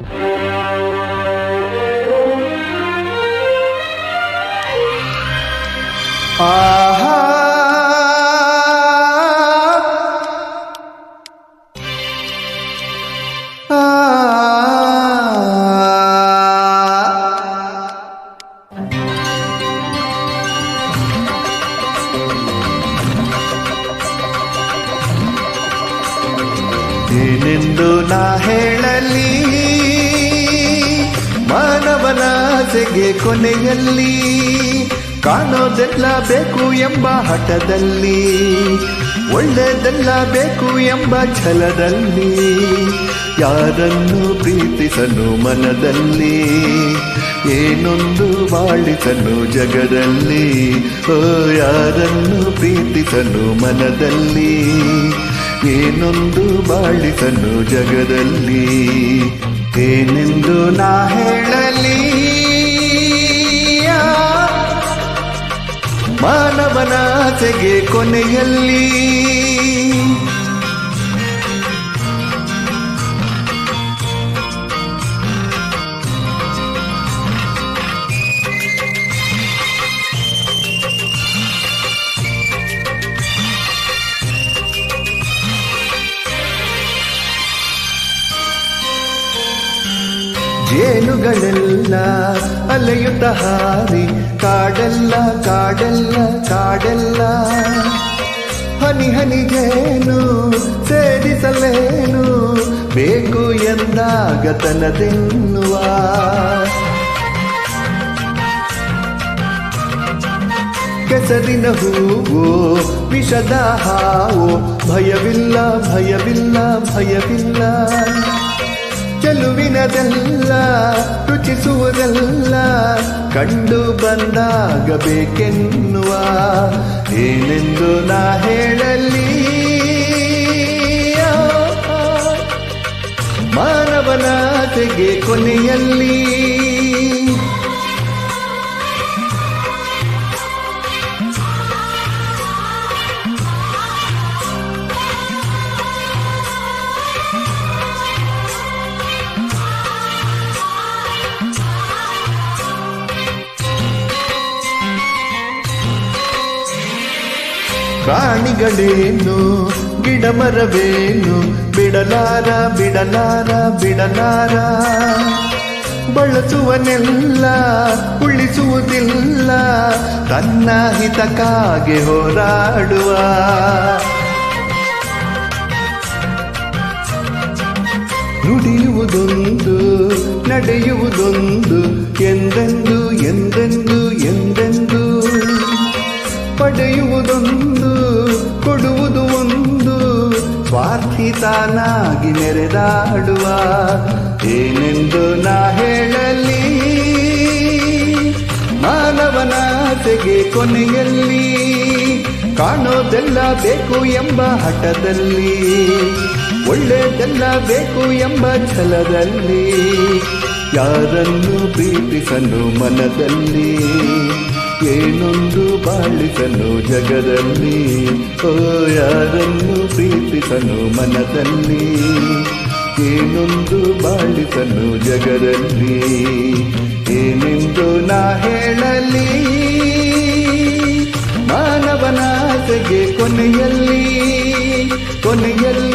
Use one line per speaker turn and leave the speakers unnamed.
ಆಹಾ. ಆಹಾ. ನಾ ಹೇಳಲಿ? ಆಸೆಗೆ ಕೊನೆಯಲ್ಲಿ ಕಾಣೋದೆಲ್ಲ ಬೇಕು ಎಂಬ ಹಠದಲ್ಲಿ, ಒಳ್ಳೆದೆಲ್ಲ ಬೇಕು ಎಂಬ ಛಲದಲ್ಲಿ, ಯಾರನ್ನು ಪ್ರೀತಿಸಲು ಮನದಲ್ಲಿ, ಏನೊಂದು ಬಾಳಿಸಲು ಜಗದಲ್ಲಿ, ಓ, ಯಾರನ್ನು ಪ್ರೀತಿಸಲು ಮನದಲ್ಲಿ, ಏನೊಂದು ಬಾಳಿಸಲು ಜಗದಲ್ಲಿ, ಏನೆಂದು ನಾ ಹೇಳಲಿ? ಮಾನವನ ಆಸೆಗೆ ಕೊನೆಯಲ್ಲಿ ಜೇನುಗಳೆಲ್ಲ ಅಲೆಯುತ್ತ ಹಾರಿ ಕಾಡೆಲ್ಲ ಕಾಡೆಲ್ಲ ಕಾಡೆಲ್ಲ ಹನಿ ಹನಿ ಜೇನು ಸೇರಿಸಲೇನು ಬೇಕು ಎಂದಾಗ ತನದೆನ್ನುವ ಕೆಸರಿನ ಹೂವು ವಿಷದ ಹಾವು ಭಯವಿಲ್ಲ ಭಯವಿಲ್ಲ ಭಯವಿಲ್ಲ ಚೆಲುವಿನದೆಲ್ಲ ರುಚಿಸುವುದೆಲ್ಲ ಕಂಡು ಬಂದಾಗಬೇಕೆನ್ನುವ ಏನೆಂದು ನಾ ಹೇಳಲಿ? ಮಾನವನ ತೆಗೆ ಕೊನೆಯಲ್ಲಿ ಪ್ರಾಣಿಗಳೇನು? ಗಿಡ ಮರವೇನು ಬಿಡಲಾರ ಬಿಡಲಾರ ಬಿಡಲಾರ. ಬಳಸುವನೆಲ್ಲ, ಉಳಿಸುವುದಿಲ್ಲ. ತನ್ನ ಹಿತಕ್ಕಾಗಿ ಹೋರಾಡುವ. ನುಡಿಯುವುದೊಂದು, ನಡೆಯುವುದೊಂದು, ಎಂದೆಂದು ಎಂದೆಂದು ಎಂದೆಂದು. ಪಡೆಯುವುದೊಂದು ತಾನಾಗಿ ನೆರೆದಾಡುವ. ಏನೆಂದು ನಾ ಹೇಳಲಿ? ಮಾನವನ ತೆಗೆ ಕೊನೆಯಲ್ಲಿ ಕಾಣೋದೆಲ್ಲ ಬೇಕು ಎಂಬ ಹಠದಲ್ಲಿ, ಒಳ್ಳೆದೆಲ್ಲ ಬೇಕು ಎಂಬ ಛಲದಲ್ಲಿ, ಯಾರನ್ನು ಪ್ರೀತಿಸಲು ಮನದಲ್ಲಿ ಏನೊಂದು ಬಾಳಿಸನು ಜಗದಲ್ಲಿ? ಓ, ಯಾರನ್ನು ಪ್ರೀತಿಸನು ಮನದಲ್ಲಿ? ಏನೊಂದು ಬಾಳಿಸನು ಜಗದಲ್ಲಿ? ಏನೆಂದು ನಾ ಹೇಳಲಿ? ಮಾನವನಾಸೆಗೆ ಕೊನೆಯಲ್ಲಿ ಕೊನೆಯಲ್ಲಿ